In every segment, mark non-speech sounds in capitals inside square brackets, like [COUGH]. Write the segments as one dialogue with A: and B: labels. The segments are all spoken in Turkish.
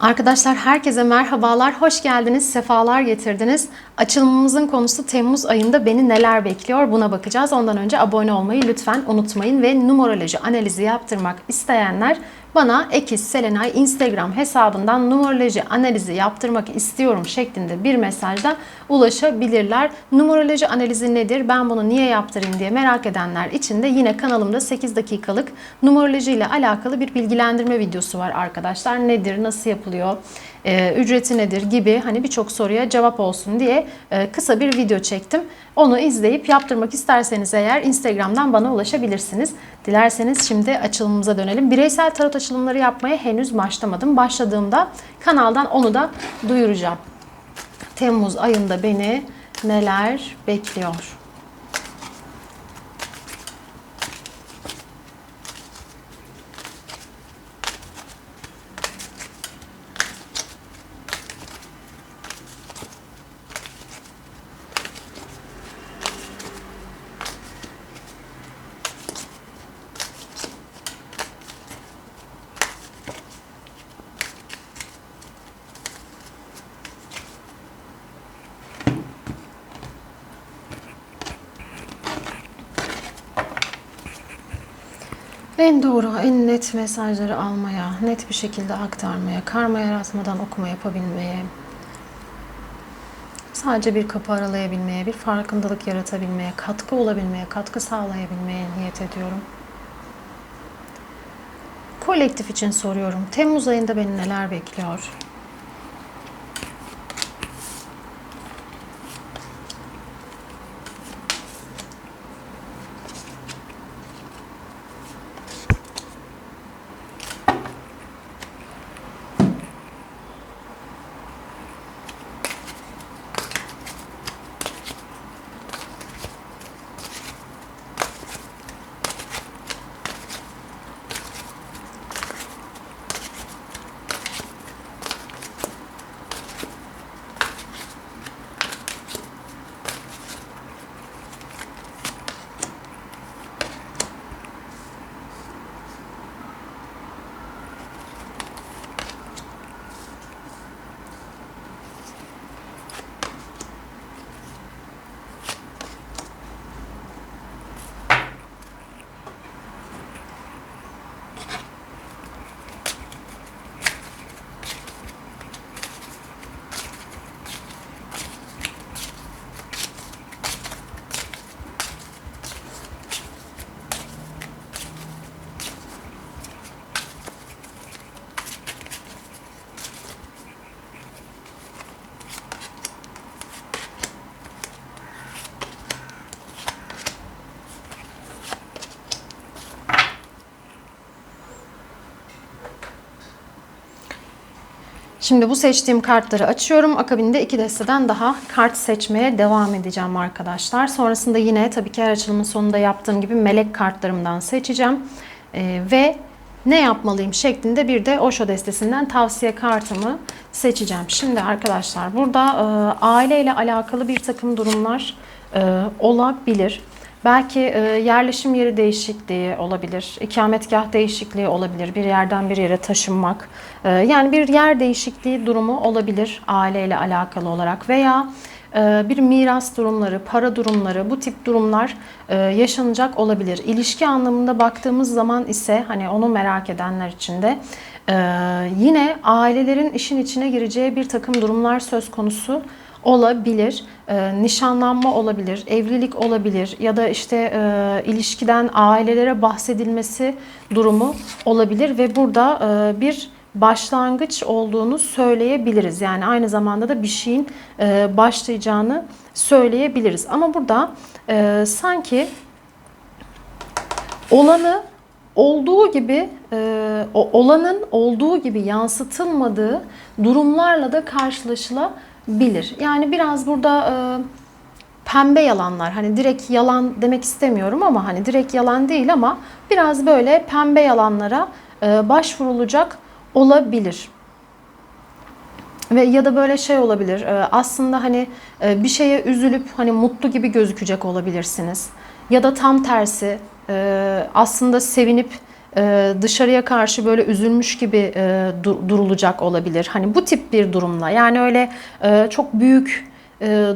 A: Arkadaşlar herkese merhabalar, hoş geldiniz, sefalar getirdiniz. Açılımımızın konusu Temmuz ayında beni neler bekliyor buna bakacağız. Ondan önce abone olmayı lütfen unutmayın ve numeroloji analizi yaptırmak isteyenler bana Ekiz Selenay Instagram hesabından numeroloji analizi yaptırmak istiyorum şeklinde bir mesajda ulaşabilirler. Numeroloji analizi nedir? Ben bunu niye yaptırayım diye merak edenler için de yine kanalımda 8 dakikalık numeroloji ile alakalı bir bilgilendirme videosu var arkadaşlar. Nedir? Nasıl yapılıyor? Ee, ücreti nedir gibi hani birçok soruya cevap olsun diye e, kısa bir video çektim. Onu izleyip yaptırmak isterseniz eğer Instagram'dan bana ulaşabilirsiniz. Dilerseniz şimdi açılımımıza dönelim. Bireysel tarot açılımları yapmaya henüz başlamadım. Başladığımda kanaldan onu da duyuracağım. Temmuz ayında beni neler bekliyor? En doğru, en net mesajları almaya, net bir şekilde aktarmaya, karma yaratmadan okuma yapabilmeye, sadece bir kapı aralayabilmeye, bir farkındalık yaratabilmeye, katkı olabilmeye, katkı sağlayabilmeye niyet ediyorum. Kolektif için soruyorum. Temmuz ayında beni neler bekliyor? Şimdi bu seçtiğim kartları açıyorum. Akabinde iki desteden daha kart seçmeye devam edeceğim arkadaşlar. Sonrasında yine tabii ki her açılımın sonunda yaptığım gibi melek kartlarımdan seçeceğim. Ee, ve ne yapmalıyım şeklinde bir de Osho destesinden tavsiye kartımı seçeceğim. Şimdi arkadaşlar burada e, aileyle alakalı bir takım durumlar e, olabilir. Belki e, yerleşim yeri değişikliği olabilir, ikametgah değişikliği olabilir, bir yerden bir yere taşınmak. E, yani bir yer değişikliği durumu olabilir aileyle alakalı olarak veya e, bir miras durumları, para durumları, bu tip durumlar e, yaşanacak olabilir. İlişki anlamında baktığımız zaman ise hani onu merak edenler için de e, yine ailelerin işin içine gireceği bir takım durumlar söz konusu olabilir. E, nişanlanma olabilir, evlilik olabilir ya da işte e, ilişkiden ailelere bahsedilmesi durumu olabilir ve burada e, bir başlangıç olduğunu söyleyebiliriz. Yani aynı zamanda da bir şeyin e, başlayacağını söyleyebiliriz. Ama burada e, sanki olanı olduğu gibi e, olanın olduğu gibi yansıtılmadığı durumlarla da karşılaşılabilir. Yani biraz burada e, pembe yalanlar hani direkt yalan demek istemiyorum ama hani direkt yalan değil ama biraz böyle pembe yalanlara e, başvurulacak olabilir. Ve ya da böyle şey olabilir. e, Aslında hani e, bir şeye üzülüp hani mutlu gibi gözükecek olabilirsiniz. Ya da tam tersi e, aslında sevinip e, dışarıya karşı böyle üzülmüş gibi e, dur- durulacak olabilir. Hani bu tip bir durumla yani öyle e, çok büyük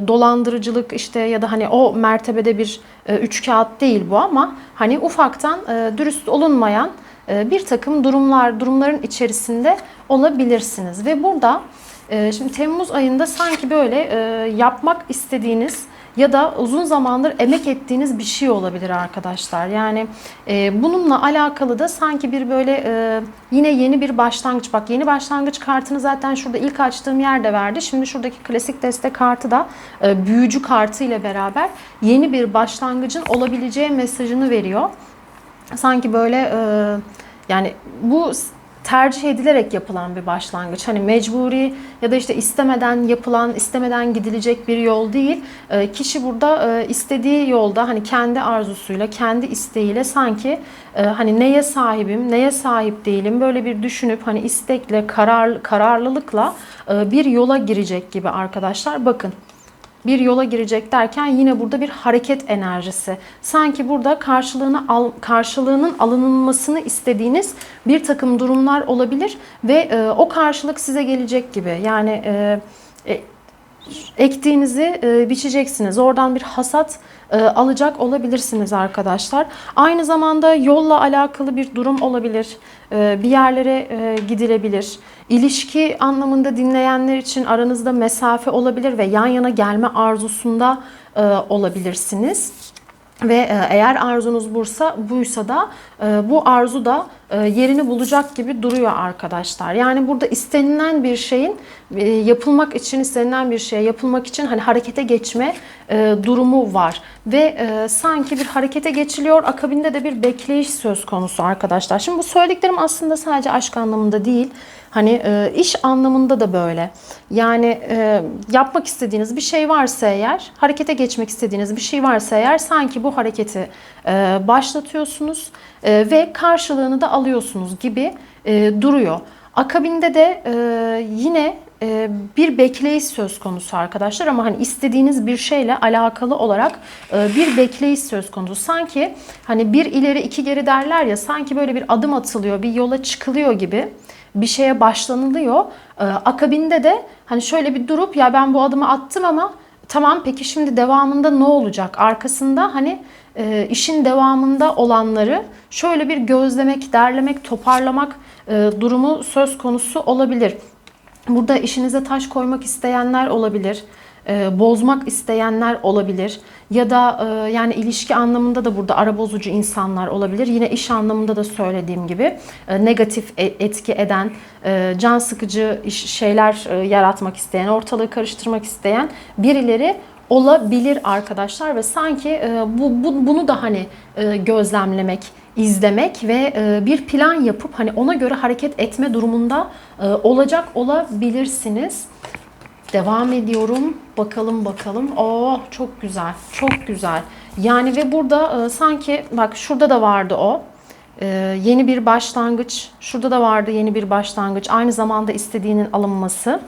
A: dolandırıcılık işte ya da hani o mertebede bir üç kağıt değil bu ama hani ufaktan dürüst olunmayan bir takım durumlar durumların içerisinde olabilirsiniz ve burada şimdi Temmuz ayında sanki böyle yapmak istediğiniz ya da uzun zamandır emek ettiğiniz bir şey olabilir arkadaşlar. Yani e, bununla alakalı da sanki bir böyle e, yine yeni bir başlangıç. Bak yeni başlangıç kartını zaten şurada ilk açtığım yerde verdi. Şimdi şuradaki klasik deste kartı da e, büyücü kartı ile beraber yeni bir başlangıcın olabileceği mesajını veriyor. Sanki böyle e, yani bu tercih edilerek yapılan bir başlangıç. Hani mecburi ya da işte istemeden yapılan, istemeden gidilecek bir yol değil. E, kişi burada e, istediği yolda hani kendi arzusuyla, kendi isteğiyle sanki e, hani neye sahibim, neye sahip değilim böyle bir düşünüp hani istekle, karar kararlılıkla e, bir yola girecek gibi arkadaşlar. Bakın bir yola girecek derken yine burada bir hareket enerjisi. Sanki burada karşılığını al, karşılığının alınılmasını istediğiniz bir takım durumlar olabilir ve e, o karşılık size gelecek gibi. Yani e, e, ektiğinizi e, biçeceksiniz. Oradan bir hasat e, alacak olabilirsiniz arkadaşlar. Aynı zamanda yolla alakalı bir durum olabilir. E, bir yerlere e, gidilebilir. İlişki anlamında dinleyenler için aranızda mesafe olabilir ve yan yana gelme arzusunda olabilirsiniz. Ve eğer arzunuz bursa, buysa da bu arzu da yerini bulacak gibi duruyor arkadaşlar. Yani burada istenilen bir şeyin e, yapılmak için istenilen bir şey yapılmak için hani harekete geçme e, durumu var ve e, sanki bir harekete geçiliyor akabinde de bir bekleyiş söz konusu arkadaşlar. Şimdi bu söylediklerim aslında sadece aşk anlamında değil. Hani e, iş anlamında da böyle. Yani e, yapmak istediğiniz bir şey varsa eğer, harekete geçmek istediğiniz bir şey varsa eğer sanki bu hareketi e, başlatıyorsunuz e, ve karşılığını da alıyorsunuz gibi e, duruyor. Akabinde de e, yine e, bir bekleyiş söz konusu arkadaşlar ama hani istediğiniz bir şeyle alakalı olarak e, bir bekleyiş söz konusu. Sanki hani bir ileri iki geri derler ya sanki böyle bir adım atılıyor, bir yola çıkılıyor gibi bir şeye başlanılıyor. E, akabinde de hani şöyle bir durup ya ben bu adımı attım ama tamam peki şimdi devamında ne olacak? Arkasında hani e, işin devamında olanları şöyle bir gözlemek, derlemek, toparlamak e, durumu söz konusu olabilir. Burada işinize taş koymak isteyenler olabilir. e, bozmak isteyenler olabilir. Ya da e, yani ilişki anlamında da burada ara bozucu insanlar olabilir. Yine iş anlamında da söylediğim gibi e, negatif e- etki eden, e, can sıkıcı şeyler e, yaratmak isteyen, ortalığı karıştırmak isteyen birileri olabilir arkadaşlar ve sanki e, bu, bu bunu da hani e, gözlemlemek, izlemek ve e, bir plan yapıp hani ona göre hareket etme durumunda e, olacak olabilirsiniz. Devam ediyorum. Bakalım bakalım. Oo çok güzel. Çok güzel. Yani ve burada e, sanki bak şurada da vardı o. E, yeni bir başlangıç. Şurada da vardı yeni bir başlangıç. Aynı zamanda istediğinin alınması.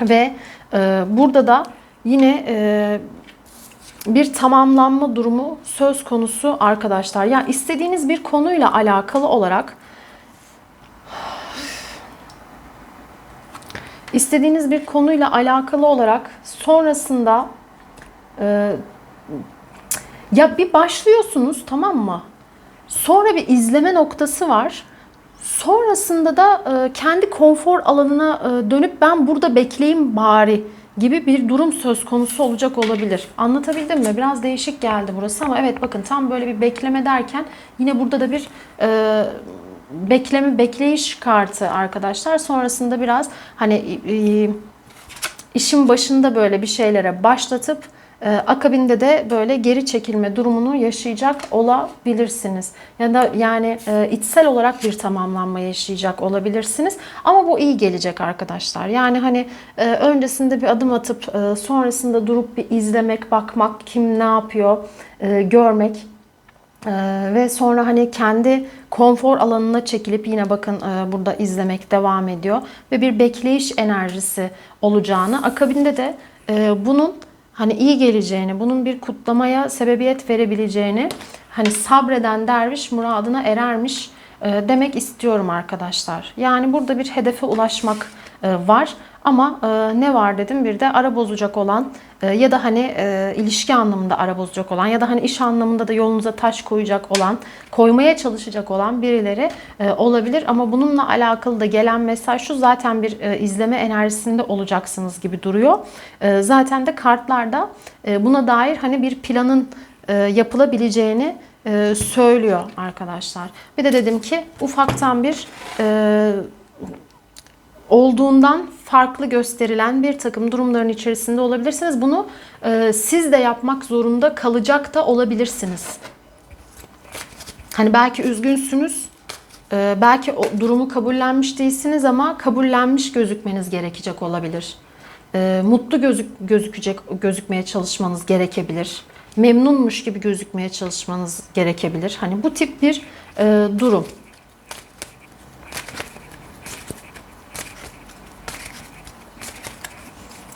A: Ve e, burada da yine e, bir tamamlanma durumu söz konusu arkadaşlar. Ya yani istediğiniz bir konuyla alakalı olarak istediğiniz bir konuyla alakalı olarak sonrasında e, ya bir başlıyorsunuz tamam mı? Sonra bir izleme noktası var. Sonrasında da e, kendi konfor alanına e, dönüp ben burada bekleyeyim bari gibi bir durum söz konusu olacak olabilir. Anlatabildim mi? Biraz değişik geldi burası ama evet bakın tam böyle bir bekleme derken yine burada da bir e, bekleme bekleyiş kartı arkadaşlar. Sonrasında biraz hani e, işin başında böyle bir şeylere başlatıp e, akabinde de böyle geri çekilme durumunu yaşayacak olabilirsiniz. Ya da yani e, içsel olarak bir tamamlanma yaşayacak olabilirsiniz. Ama bu iyi gelecek arkadaşlar. Yani hani e, öncesinde bir adım atıp e, sonrasında durup bir izlemek, bakmak, kim ne yapıyor, e, görmek ee, ve sonra hani kendi konfor alanına çekilip yine bakın burada izlemek devam ediyor ve bir bekleyiş enerjisi olacağını akabinde de bunun hani iyi geleceğini, bunun bir kutlamaya sebebiyet verebileceğini hani sabreden derviş muradına erermiş demek istiyorum arkadaşlar. Yani burada bir hedefe ulaşmak e, var ama e, ne var dedim bir de ara bozacak olan e, ya da hani ilişki anlamında ara bozacak olan ya da hani iş anlamında da yolunuza taş koyacak olan, koymaya çalışacak olan birileri olabilir ama bununla alakalı da gelen mesaj şu zaten bir izleme enerjisinde olacaksınız gibi duruyor. Zaten de kartlarda buna dair hani bir planın yapılabileceğini e, söylüyor arkadaşlar. Bir de dedim ki ufaktan bir e, olduğundan farklı gösterilen bir takım durumların içerisinde olabilirsiniz. Bunu e, siz de yapmak zorunda kalacak da olabilirsiniz. Hani belki üzgünsünüz, e, belki o durumu kabullenmiş değilsiniz ama kabullenmiş gözükmeniz gerekecek olabilir. E, mutlu gözük gözükecek gözükmeye çalışmanız gerekebilir. Memnunmuş gibi gözükmeye çalışmanız gerekebilir. Hani bu tip bir e, durum.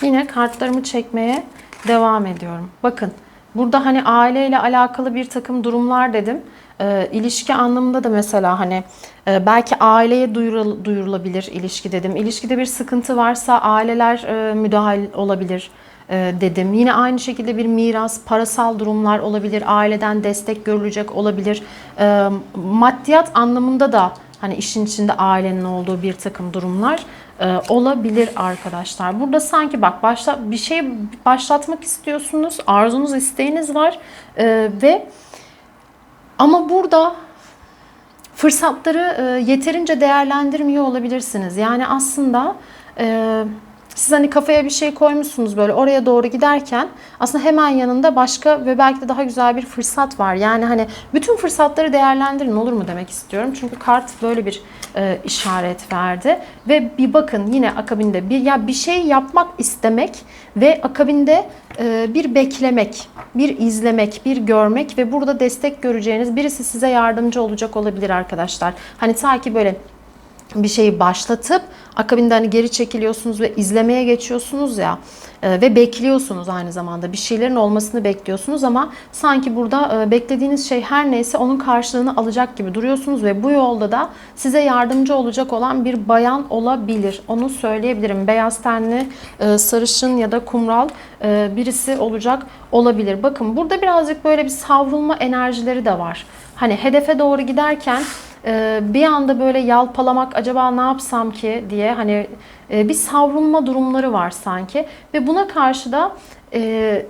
A: Yine kartlarımı çekmeye devam ediyorum. Bakın burada hani aileyle alakalı bir takım durumlar dedim. E, ilişki anlamında da mesela hani e, belki aileye duyurul, duyurulabilir ilişki dedim. İlişkide bir sıkıntı varsa aileler e, müdahil olabilir dedim. Yine aynı şekilde bir miras, parasal durumlar olabilir. Aileden destek görülecek olabilir. E, maddiyat anlamında da hani işin içinde ailenin olduğu bir takım durumlar e, olabilir arkadaşlar. Burada sanki bak başla bir şey başlatmak istiyorsunuz, arzunuz, isteğiniz var e, ve ama burada fırsatları e, yeterince değerlendirmiyor olabilirsiniz. Yani aslında siz hani kafaya bir şey koymuşsunuz böyle oraya doğru giderken aslında hemen yanında başka ve belki de daha güzel bir fırsat var. Yani hani bütün fırsatları değerlendirin olur mu demek istiyorum. Çünkü kart böyle bir e, işaret verdi ve bir bakın yine akabinde bir ya bir şey yapmak istemek ve akabinde e, bir beklemek, bir izlemek, bir görmek ve burada destek göreceğiniz birisi size yardımcı olacak olabilir arkadaşlar. Hani ta ki böyle bir şeyi başlatıp akabinde hani geri çekiliyorsunuz ve izlemeye geçiyorsunuz ya e, ve bekliyorsunuz aynı zamanda bir şeylerin olmasını bekliyorsunuz ama sanki burada e, beklediğiniz şey her neyse onun karşılığını alacak gibi duruyorsunuz ve bu yolda da size yardımcı olacak olan bir bayan olabilir. Onu söyleyebilirim. Beyaz tenli, e, sarışın ya da kumral birisi olacak olabilir. Bakın burada birazcık böyle bir savrulma enerjileri de var. Hani hedefe doğru giderken e, bir anda böyle yalpalamak acaba ne yapsam ki diye hani e, bir savrulma durumları var sanki ve buna karşı da e,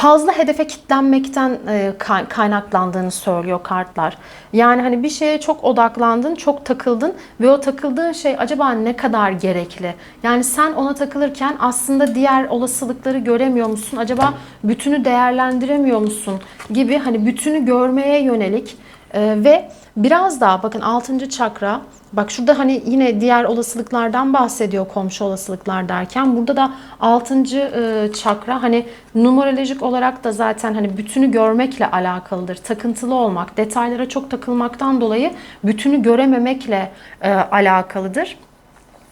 A: fazla hedefe kitlenmekten e, kaynaklandığını söylüyor kartlar. Yani hani bir şeye çok odaklandın, çok takıldın ve o takıldığın şey acaba ne kadar gerekli? Yani sen ona takılırken aslında diğer olasılıkları göremiyor musun? Acaba bütünü değerlendiremiyor musun? Gibi hani bütünü görmeye yönelik e, ve biraz daha bakın 6. çakra Bak şurada hani yine diğer olasılıklardan bahsediyor komşu olasılıklar derken burada da 6. E, çakra hani numerolojik olarak da zaten hani bütünü görmekle alakalıdır. Takıntılı olmak, detaylara çok takılmaktan dolayı bütünü görememekle e, alakalıdır.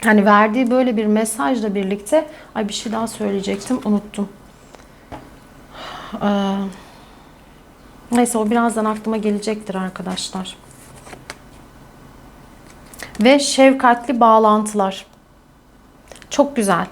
A: Hani verdiği böyle bir mesajla birlikte ay bir şey daha söyleyecektim unuttum. Ee, neyse o birazdan aklıma gelecektir arkadaşlar ve şefkatli bağlantılar. Çok güzel.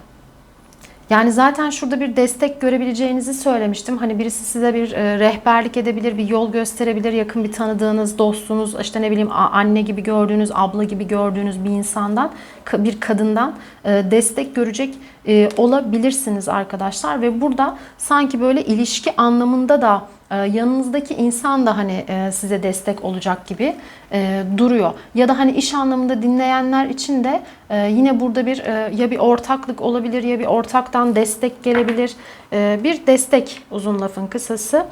A: Yani zaten şurada bir destek görebileceğinizi söylemiştim. Hani birisi size bir e, rehberlik edebilir, bir yol gösterebilir. Yakın bir tanıdığınız, dostunuz, işte ne bileyim anne gibi gördüğünüz, abla gibi gördüğünüz bir insandan, bir kadından e, destek görecek e, olabilirsiniz arkadaşlar. Ve burada sanki böyle ilişki anlamında da yanınızdaki insan da hani e, size destek olacak gibi e, duruyor. Ya da hani iş anlamında dinleyenler için de e, yine burada bir ya bir ortaklık olabilir ya bir ortaktan destek gelebilir. Bir destek uzun lafın kısası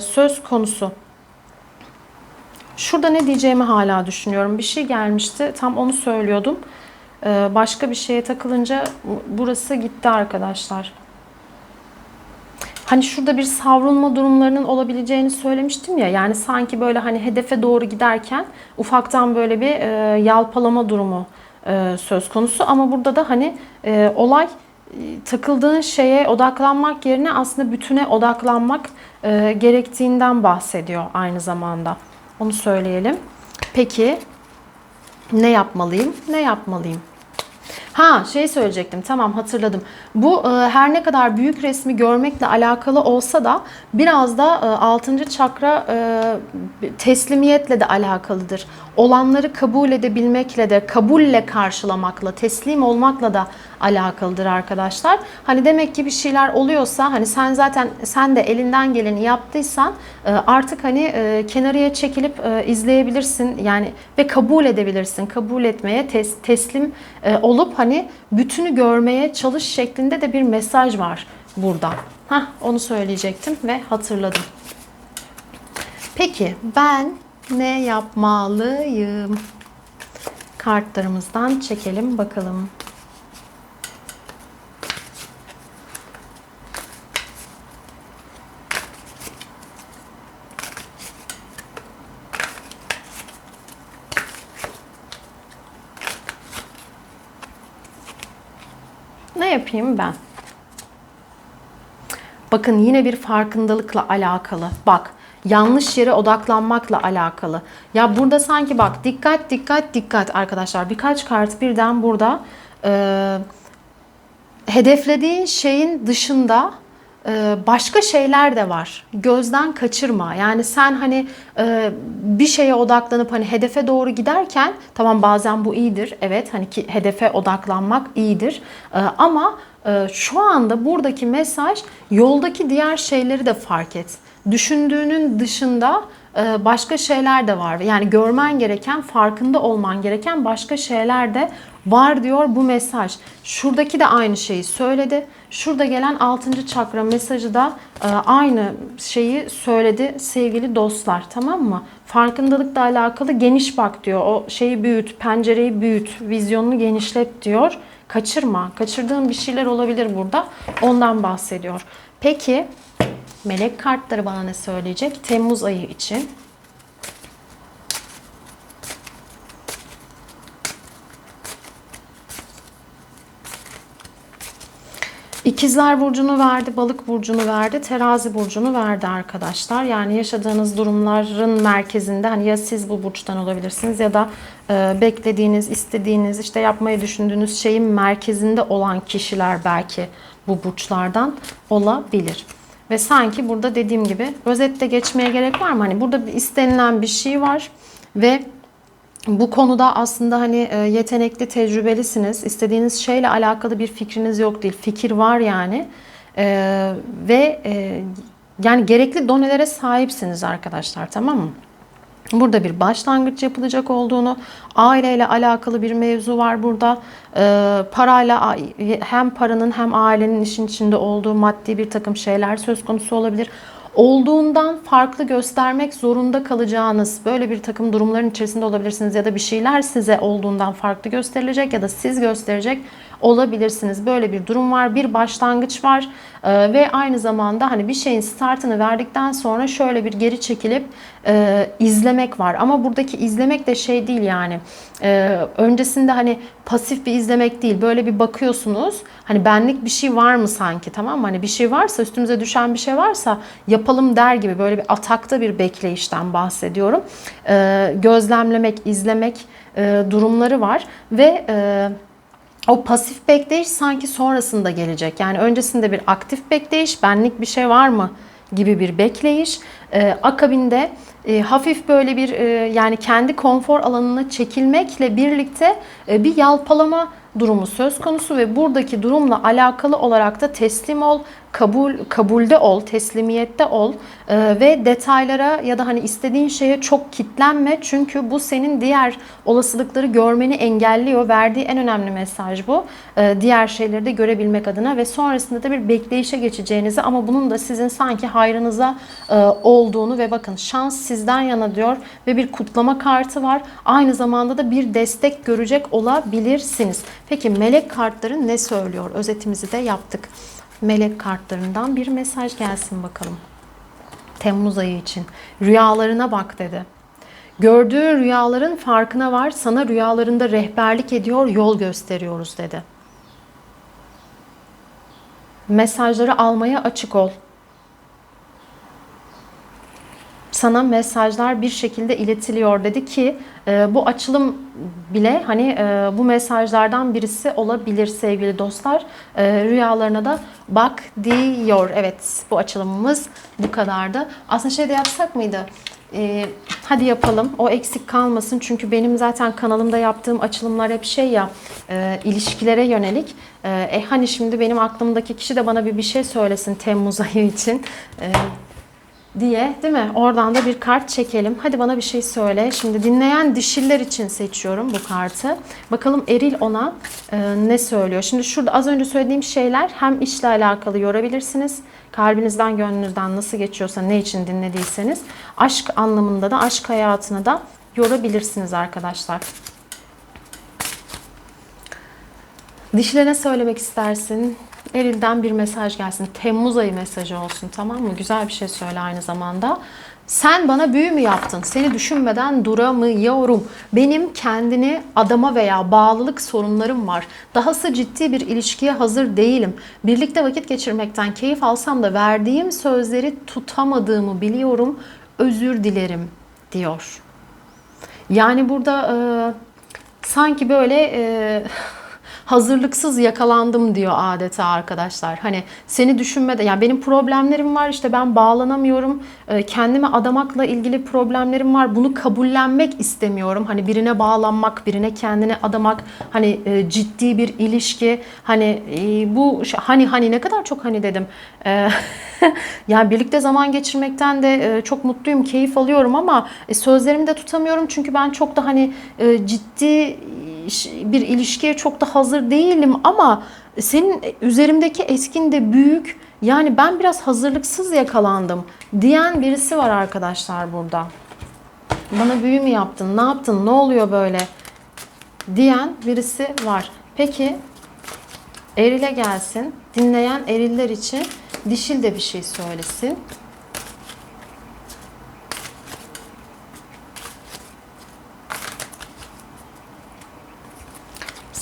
A: söz konusu. Şurada ne diyeceğimi hala düşünüyorum. Bir şey gelmişti. Tam onu söylüyordum. Başka bir şeye takılınca burası gitti arkadaşlar. Hani şurada bir savrulma durumlarının olabileceğini söylemiştim ya. Yani sanki böyle hani hedefe doğru giderken ufaktan böyle bir e, yalpalama durumu e, söz konusu. Ama burada da hani e, olay e, takıldığın şeye odaklanmak yerine aslında bütüne odaklanmak e, gerektiğinden bahsediyor aynı zamanda. Onu söyleyelim. Peki ne yapmalıyım? Ne yapmalıyım? Ha şey söyleyecektim tamam hatırladım. Bu e, her ne kadar büyük resmi görmekle alakalı olsa da biraz da e, 6. çakra e, teslimiyetle de alakalıdır. Olanları kabul edebilmekle de kabulle karşılamakla teslim olmakla da alakalıdır arkadaşlar. Hani demek ki bir şeyler oluyorsa hani sen zaten sen de elinden geleni yaptıysan e, artık hani e, kenarıya çekilip e, izleyebilirsin yani ve kabul edebilirsin. Kabul etmeye tes, teslim olup hani bütünü görmeye çalış şeklinde de bir mesaj var burada. Hah onu söyleyecektim ve hatırladım. Peki ben ne yapmalıyım? Kartlarımızdan çekelim bakalım. Ne yapayım ben? Bakın yine bir farkındalıkla alakalı. Bak yanlış yere odaklanmakla alakalı. Ya burada sanki bak dikkat dikkat dikkat arkadaşlar. Birkaç kart birden burada e, hedeflediğin şeyin dışında başka şeyler de var. Gözden kaçırma. Yani sen hani e, bir şeye odaklanıp hani hedefe doğru giderken tamam bazen bu iyidir. Evet hani ki hedefe odaklanmak iyidir. E, ama e, şu anda buradaki mesaj yoldaki diğer şeyleri de fark et. Düşündüğünün dışında e, başka şeyler de var. Yani görmen gereken, farkında olman gereken başka şeyler de var diyor bu mesaj. Şuradaki de aynı şeyi söyledi. Şurada gelen 6. çakra mesajı da e, aynı şeyi söyledi sevgili dostlar tamam mı? Farkındalıkla alakalı geniş bak diyor. O şeyi büyüt, pencereyi büyüt, vizyonunu genişlet diyor. Kaçırma. Kaçırdığın bir şeyler olabilir burada. Ondan bahsediyor. Peki melek kartları bana ne söyleyecek? Temmuz ayı için. İkizler burcunu verdi, balık burcunu verdi, terazi burcunu verdi arkadaşlar. Yani yaşadığınız durumların merkezinde hani ya siz bu burçtan olabilirsiniz ya da e, beklediğiniz, istediğiniz, işte yapmayı düşündüğünüz şeyin merkezinde olan kişiler belki bu burçlardan olabilir. Ve sanki burada dediğim gibi özette geçmeye gerek var mı? Hani burada istenilen bir şey var ve bu konuda aslında hani e, yetenekli, tecrübelisiniz. İstediğiniz şeyle alakalı bir fikriniz yok değil. Fikir var yani. Ee, ve e, yani gerekli donelere sahipsiniz arkadaşlar tamam mı? Burada bir başlangıç yapılacak olduğunu, aileyle alakalı bir mevzu var burada. Ee, parayla hem paranın hem ailenin işin içinde olduğu maddi bir takım şeyler söz konusu olabilir olduğundan farklı göstermek zorunda kalacağınız böyle bir takım durumların içerisinde olabilirsiniz ya da bir şeyler size olduğundan farklı gösterilecek ya da siz gösterecek olabilirsiniz. Böyle bir durum var. Bir başlangıç var ee, ve aynı zamanda hani bir şeyin startını verdikten sonra şöyle bir geri çekilip e, izlemek var. Ama buradaki izlemek de şey değil yani. E, öncesinde hani pasif bir izlemek değil. Böyle bir bakıyorsunuz. Hani benlik bir şey var mı sanki tamam mı? Hani bir şey varsa üstümüze düşen bir şey varsa yapalım der gibi böyle bir atakta bir bekleyişten bahsediyorum. E, gözlemlemek, izlemek e, durumları var ve e, o pasif bekleyiş sanki sonrasında gelecek. Yani öncesinde bir aktif bekleyiş, benlik bir şey var mı gibi bir bekleyiş. Ee, akabinde e, hafif böyle bir e, yani kendi konfor alanına çekilmekle birlikte e, bir yalpalama durumu söz konusu ve buradaki durumla alakalı olarak da teslim ol, kabul kabulde ol, teslimiyette ol e, ve detaylara ya da hani istediğin şeye çok kitlenme çünkü bu senin diğer olasılıkları görmeni engelliyor. Verdiği en önemli mesaj bu. E, diğer şeyleri de görebilmek adına ve sonrasında da bir bekleyişe geçeceğinizi ama bunun da sizin sanki hayrınıza e, olduğunu ve bakın şans sizden yana diyor ve bir kutlama kartı var. Aynı zamanda da bir destek görecek olabilirsiniz. Peki melek kartları ne söylüyor? Özetimizi de yaptık melek kartlarından bir mesaj gelsin bakalım. Temmuz ayı için. Rüyalarına bak dedi. Gördüğün rüyaların farkına var. Sana rüyalarında rehberlik ediyor, yol gösteriyoruz dedi. Mesajları almaya açık ol. Sana mesajlar bir şekilde iletiliyor dedi ki e, bu açılım bile hani e, bu mesajlardan birisi olabilir sevgili dostlar. E, rüyalarına da bak diyor. Evet bu açılımımız bu kadardı. Aslında şey de yapsak mıydı? E, hadi yapalım. O eksik kalmasın. Çünkü benim zaten kanalımda yaptığım açılımlar hep şey ya e, ilişkilere yönelik. E, e, hani şimdi benim aklımdaki kişi de bana bir bir şey söylesin Temmuz ayı için. E, diye değil mi? Oradan da bir kart çekelim. Hadi bana bir şey söyle. Şimdi dinleyen dişiller için seçiyorum bu kartı. Bakalım eril ona e, ne söylüyor. Şimdi şurada az önce söylediğim şeyler hem işle alakalı yorabilirsiniz. Kalbinizden, gönlünüzden nasıl geçiyorsa, ne için dinlediyseniz. Aşk anlamında da, aşk hayatını da yorabilirsiniz arkadaşlar. Dişlere söylemek istersin? Eril'den bir mesaj gelsin. Temmuz ayı mesajı olsun tamam mı? Güzel bir şey söyle aynı zamanda. Sen bana büyü mü yaptın? Seni düşünmeden duramıyorum. Benim kendini adama veya bağlılık sorunlarım var. Dahası ciddi bir ilişkiye hazır değilim. Birlikte vakit geçirmekten keyif alsam da verdiğim sözleri tutamadığımı biliyorum. Özür dilerim diyor. Yani burada e, sanki böyle e, hazırlıksız yakalandım diyor adeta arkadaşlar. Hani seni düşünmede yani benim problemlerim var işte ben bağlanamıyorum. E, kendime adamakla ilgili problemlerim var. Bunu kabullenmek istemiyorum. Hani birine bağlanmak, birine kendine adamak, hani e, ciddi bir ilişki, hani e, bu hani hani ne kadar çok hani dedim. [LAUGHS] Yani birlikte zaman geçirmekten de çok mutluyum, keyif alıyorum ama sözlerimi de tutamıyorum çünkü ben çok da hani ciddi bir ilişkiye çok da hazır değilim ama senin üzerimdeki etkin de büyük. Yani ben biraz hazırlıksız yakalandım diyen birisi var arkadaşlar burada. Bana büyü mü yaptın? Ne yaptın? Ne oluyor böyle? diyen birisi var. Peki erile gelsin. Dinleyen eriller için dişil de bir şey söylesin.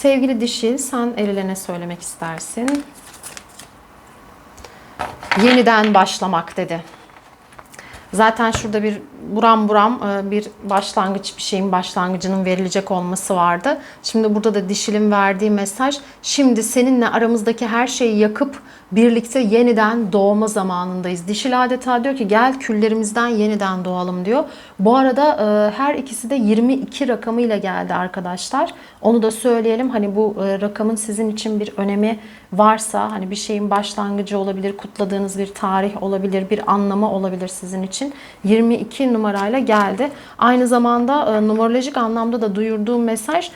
A: Sevgili dişil, sen erilene söylemek istersin. Yeniden başlamak dedi. Zaten şurada bir buram buram e, bir başlangıç bir şeyin başlangıcının verilecek olması vardı. Şimdi burada da dişilin verdiği mesaj şimdi seninle aramızdaki her şeyi yakıp birlikte yeniden doğma zamanındayız. Dişil adeta diyor ki gel küllerimizden yeniden doğalım diyor. Bu arada e, her ikisi de 22 rakamıyla geldi arkadaşlar. Onu da söyleyelim. Hani bu e, rakamın sizin için bir önemi varsa hani bir şeyin başlangıcı olabilir, kutladığınız bir tarih olabilir, bir anlamı olabilir sizin için. 22 numarayla geldi. Aynı zamanda e, numerolojik anlamda da duyurduğum mesaj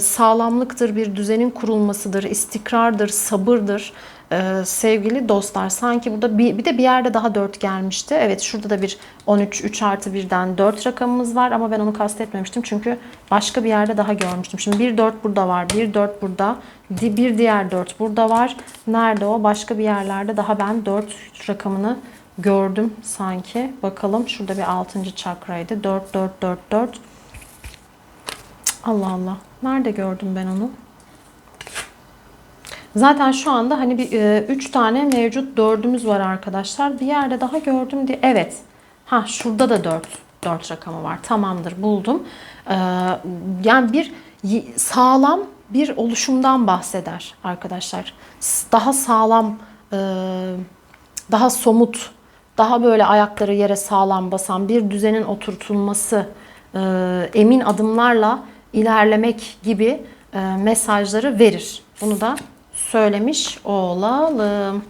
A: sağlamlıktır, bir düzenin kurulmasıdır, istikrardır, sabırdır ee, sevgili dostlar sanki burada bir, bir de bir yerde daha 4 gelmişti. Evet şurada da bir 13 3 artı 1'den 4 rakamımız var ama ben onu kastetmemiştim çünkü başka bir yerde daha görmüştüm. Şimdi 1 4 burada var. 1 4 burada. Bir diğer 4 burada var. Nerede o? Başka bir yerlerde daha ben 4 rakamını gördüm sanki. Bakalım şurada bir 6. çakraydı. 4 4 4 4. Allah Allah. Nerede gördüm ben onu? Zaten şu anda hani bir e, üç tane mevcut dördümüz var arkadaşlar. Bir yerde daha gördüm diye. Evet. Ha şurada da dört. Dört rakamı var. Tamamdır buldum. Ee, yani bir sağlam bir oluşumdan bahseder arkadaşlar. Daha sağlam, e, daha somut, daha böyle ayakları yere sağlam basan bir düzenin oturtulması, e, emin adımlarla ilerlemek gibi e, mesajları verir. Bunu da söylemiş olalım.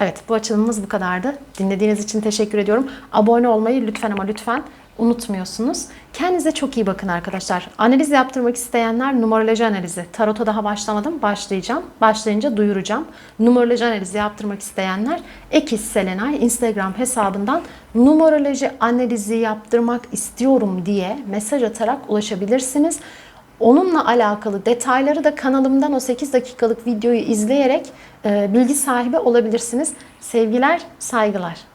A: Evet bu açılımımız bu kadardı. Dinlediğiniz için teşekkür ediyorum. Abone olmayı lütfen ama lütfen unutmuyorsunuz. Kendinize çok iyi bakın arkadaşlar. Analiz yaptırmak isteyenler numaroloji analizi. Tarota daha başlamadım. Başlayacağım. Başlayınca duyuracağım. Numaroloji analizi yaptırmak isteyenler Ekis Selenay Instagram hesabından numaroloji analizi yaptırmak istiyorum diye mesaj atarak ulaşabilirsiniz. Onunla alakalı detayları da kanalımdan o 8 dakikalık videoyu izleyerek e, bilgi sahibi olabilirsiniz. Sevgiler, saygılar.